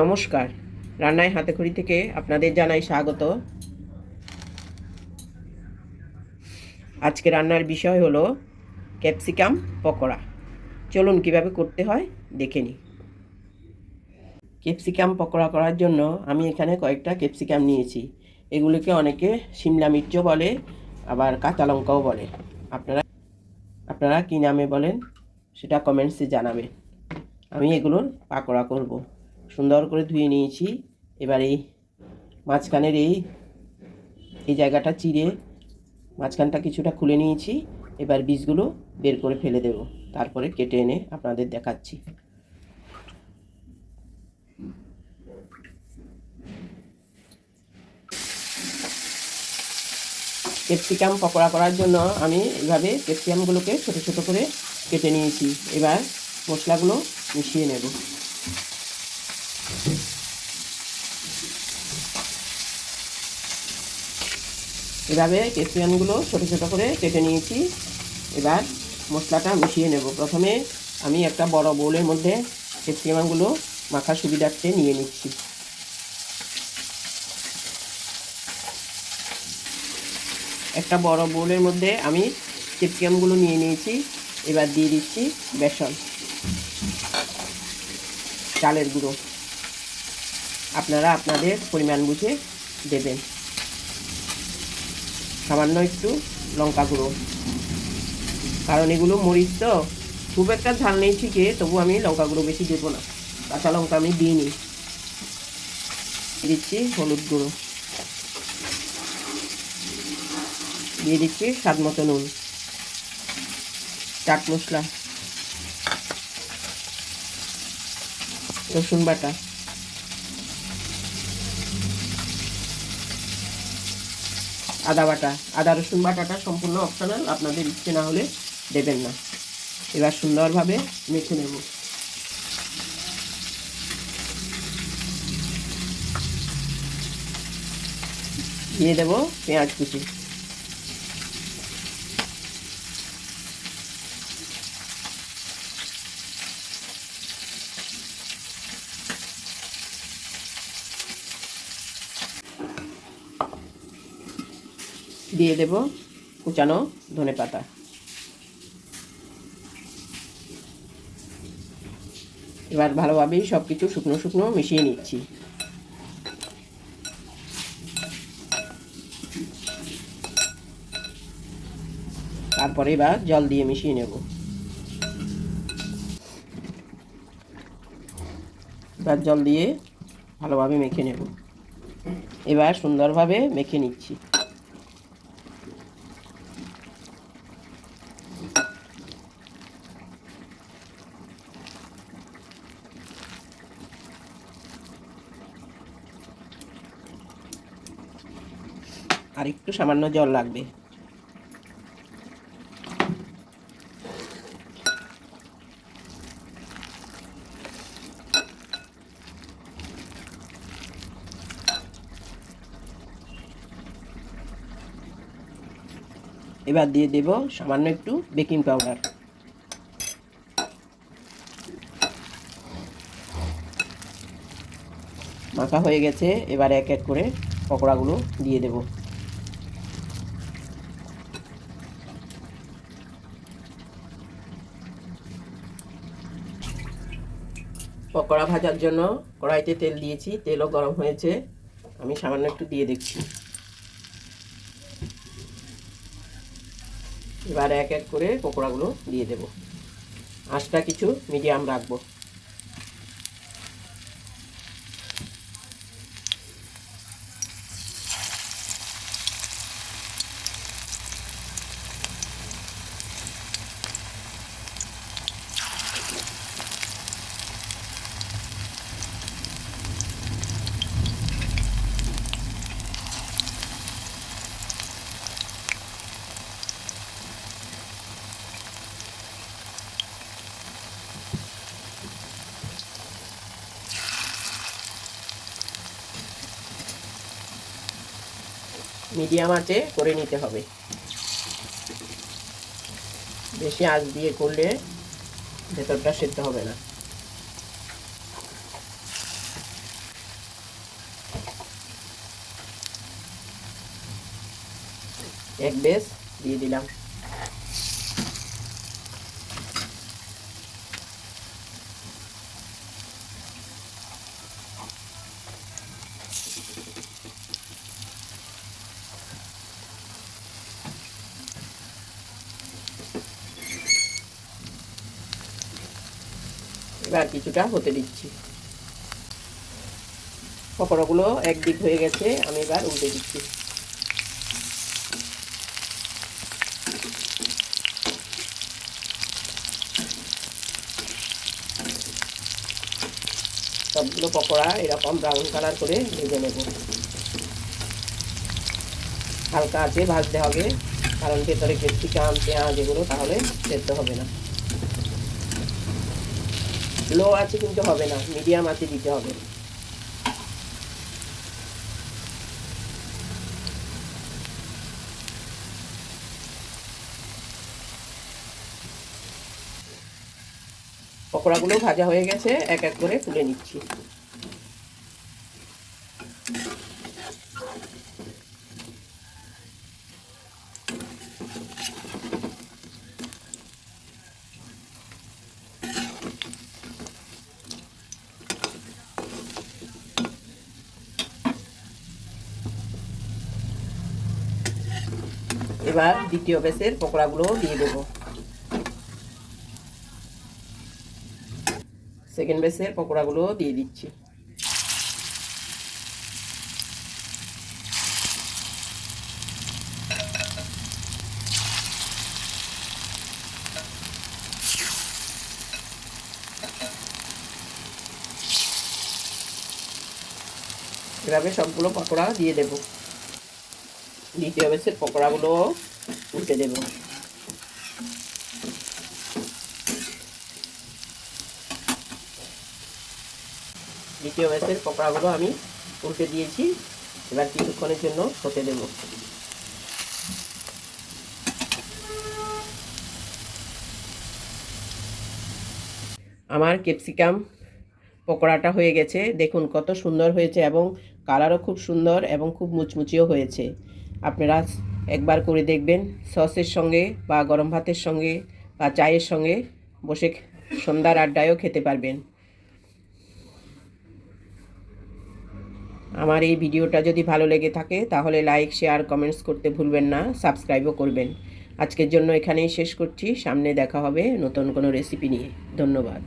নমস্কার। রান্নায় হাতে খড়ি থেকে আপনাদের জানাই স্বাগত। আজকে রান্নার বিষয় হলো ক্যাপসিকাম পকোড়া। চলুন কীভাবে করতে হয় দেখে নিই। ক্যাপসিকাম পকোড়া করার জন্য আমি এখানে কয়েকটা ক্যাপসিকাম নিয়েছি। এগুলোকে অনেকে শিমলা মির্চও বলে, আবার কাঁচা লঙ্কাও বলে। আপনারা আপনারা কী নামে বলেন সেটা কমেন্টসে জানাবেন। আমি এগুলোর পাকোড়া করব। সুন্দর করে ধুয়ে নিয়েছি। এবার এই মাঝখানের এই এই জায়গাটা চিড়ে মাঝখানটা কিছুটা খুলে নিয়েছি। এবার বীজগুলো বের করে ফেলে দেব। তারপরে কেটে এনে আপনাদের দেখাচ্ছি। ক্যাপসিকাম পকোড়া করার জন্য আমি এইভাবে ক্যাপসিকামগুলোকে ছোটো ছোটো করে কেটে নিয়েছি। এবার মশলাগুলো মিশিয়ে নেব। এভাবে ক্যাপসিকামগুলো ছোটো ছোটো করে কেটে নিয়েছি। এবার মশলাটা মিশিয়ে নেব। প্রথমে আমি একটা বড় বোলের মধ্যে ক্যাপসিকামগুলো মাখার সুবিধার্থে নিয়ে নিচ্ছি। একটা বড় বোলের মধ্যে আমি ক্যাপসিকামগুলো নিয়ে নিয়েছি। এবার দিয়ে দিচ্ছি বেসন, চালের গুঁড়ো। আপনারা আপনাদের পরিমাণ বুঝে দেবেন। সামান্য একটু লঙ্কা গুঁড়ো। কারণ এগুলো মরিচ তো, খুব একটা ঝাল নেই ঠিকই, তবু আমি লঙ্কা গুঁড়ো বেশি দেবো না। কাঁচা লঙ্কা আমি দিইনি। দিচ্ছি হলুদ গুঁড়ো। দিয়ে দিচ্ছি স্বাদ মতো নুন। চাট মশলা। রসুন বাটা। আদা বাটা। আদা, রসুন বাটাটা সম্পূর্ণ অপশনাল আপনাদের ইচ্ছে না হলে দেবেন না। এবার সুন্দরভাবে মেখে নেব। দিয়ে দেবো পেঁয়াজ কুচি। দিয়ে দেব কুচানো ধনে পাতা। এবার ভালোভাবেই সব কিছু শুকনো শুকনো মিশিয়ে নিচ্ছি। তারপরে এবার জল দিয়ে মিশিয়ে নেব। এবার জল দিয়ে ভালোভাবে মেখে নেব। এবার সুন্দরভাবে মেখে নিচ্ছি। আর একটু সামান্য জল লাগবে। এবার দিয়ে দেব সামান্য একটু বেকিং পাউডার। মাখা হয়ে গেছে, এবার এক এক করে পকোড়াগুলো দিয়ে দেব। পকোড়া ভাজার জন্য কড়াইতে তেল দিয়েছি, তেলও গরম হয়েছে। আমি সামান্য একটু দিয়ে দেখছি। এবার এক এক করে পকোড়াগুলো দিয়ে দেব। আঁচটা কিছু মিডিয়াম রাখব। মিডিয়াম আঁচে করে নিতে হবে। বেশি আঁচ দিয়ে করলে ভেতরটা সেদ্ধ হবে না। এক বেশ দিয়ে দিলাম। এবার কিছুটা হতে দিচ্ছি। পকোড়াগুলো একদিক হয়ে গেছে, আমি এবার উল্টে দিচ্ছি। সবগুলো পকোড়া এরকম ব্রাউন কালার করে ভেজে নেব। হালকা আছে ভাজতে হবে, কারণ ভেতরে ক্যাপসিকাম পেঁয়াজ এগুলো তাহলে সেদ্ধ হবে না। লো আছে কিন্তু হবে না, মিডিয়াম আছে দিতে হবে। পকোড়াগুলো ভাজা হয়ে গেছে, এক এক করে তুলে নিচ্ছি। এবার দ্বিতীয় বেসের পকোড়াগুলো দিয়ে দেবো। সেকেন্ড বেসের পকোড়াগুলো দিয়ে দিচ্ছি। এভাবে সবগুলো পকোড়া দিয়ে দেব। দ্বিতীয় বেসের পকোড়াগুলো উল্টে দেবো। দ্বিতীয় ব্যাচের পকোড়াগুলো আমি উল্টে দিয়েছি। এবার কিছুক্ষণের জন্য হতে দেব। আমার ক্যাপসিকাম পকোড়াটা হয়ে গেছে। দেখুন কত সুন্দর হয়েছে এবং কালারও খুব সুন্দর এবং খুব মুচমুচিও হয়েছে। আপনারা একবার করে দেখবেন, সসের সঙ্গে বা গরম ভাতের সঙ্গে বা চায়ের সঙ্গে বসে সন্ধ্যার আড্ডায়ও খেতে পারবেন। আমার এই ভিডিওটা যদি ভালো লেগে থাকে, তাহলে লাইক, শেয়ার, কমেন্টস করতে ভুলবেন না, সাবস্ক্রাইবও করবেন। আজকের জন্য এখানেই শেষ করছি, সামনে দেখা হবে নতুন কোনো রেসিপি নিয়ে। ধন্যবাদ।